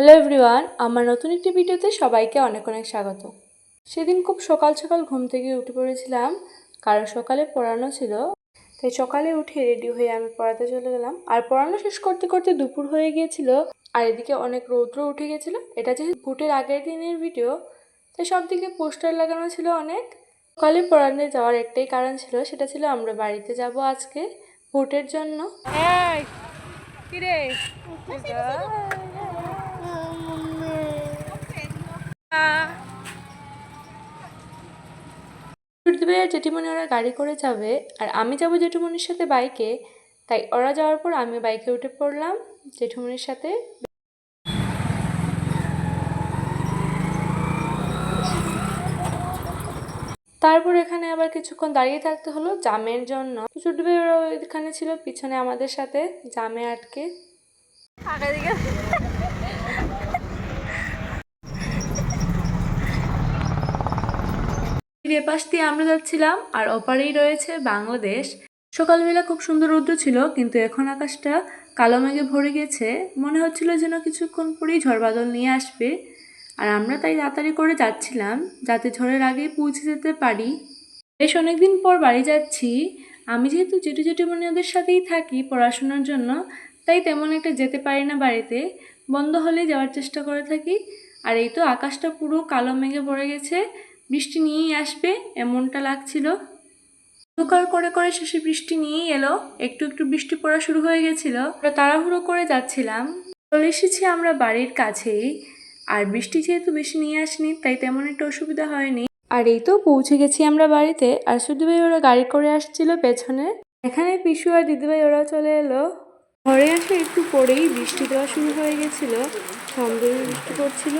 Hello everyone আমার নতুন একটি ভিডিওতে সবাইকে অনেক অনেক স্বাগত। সেদিন খুব সকাল সকাল ঘুম থেকে উঠে পড়েছিলাম কারণ সকালে পড়ানো ছিল। তাই সকালে উঠে রেডি হয়ে আমি পড়াতে চলে গেলাম। আর পড়ানো শেষ করতে করতে দুপুর হয়ে গিয়েছিল আর এদিকে অনেক রৌদ্র উঠে গিয়েছিল এটা যেহেতু ভোটের আগের দিনের ভিডিও তাই সব দিকে পোস্টার লাগানো ছিল অনেক। সকালে পড়ানো যাওয়ার একটাই কারণ ছিল সেটা ছিল আমরা বাড়িতে যাব আজকে ভোটের জন্য। আর জেঠিমণি ওরা গাড়ি করে যাবে, আর আমি যাব জেঠুমনির সাথে বাইকে তাই ওরা যাওয়ার পর আমি বাইকে উঠে পড়লাম জেঠুমনির সাথে। তারপর এখানে আবার কিছুক্ষণ দাঁড়িয়ে থাকতে হলো জামের জন্য। সুরদেবে ওরা ছিল, পিছনে আমাদের সাথে, জামে আটকে। পাশ দিয়ে আমরা যাচ্ছিলাম, আর ওপারেই রয়েছে বাংলাদেশ। সকালবেলা খুব সুন্দর রৌদ্র ছিল, কিন্তু এখন আকাশটা কালো মেঘে ভরে গেছে। মনে হচ্ছিল যেন কিছুক্ষণ পরেই ঝড় বাদল নিয়ে আসবে। আর আমরা তাই তাড়াতাড়ি করে যাচ্ছিলাম, যাতে ঝড়ের আগেই পৌঁছে যেতে পারি। বেশ অনেকদিন পর বাড়ি যাচ্ছি। আমি যেহেতু জেঠু জেঠুমনি ওদের সাথেই থাকি পড়াশোনার জন্য, তাই তেমন একটা যেতে পারি না বাড়িতে। বন্ধ হলেই যাওয়ার চেষ্টা করে থাকি। আর এই তো আকাশটা পুরো কালো মেঘে ভরে গেছে। বৃষ্টি নিয়েই আসবে, এমনটা লাগছিল। অন্ধকার করে করে শেষে বৃষ্টি নিয়েই এলো। একটু একটু বৃষ্টি পড়া শুরু হয়ে গেছিল। আমরা তাড়াহুড়ো করে যাচ্ছিলাম। চলে এসেছি আমরা বাড়ির কাছেই। আর বৃষ্টি যেহেতু বেশি নিয়ে আসেনি, তাই তেমন একটা অসুবিধা হয়নি। আর এই তো পৌঁছে গেছি আমরা বাড়িতে। আর সুদিভাই ওরা গাড়ি করে আসছিল পেছনে। এখানে পিসু আর দিদিভাই ওরা চলে এলো। ঘরে আসে একটু পরেই বৃষ্টি দেওয়া শুরু হয়ে গেছিল। সন্দেহ বৃষ্টি পড়ছিল।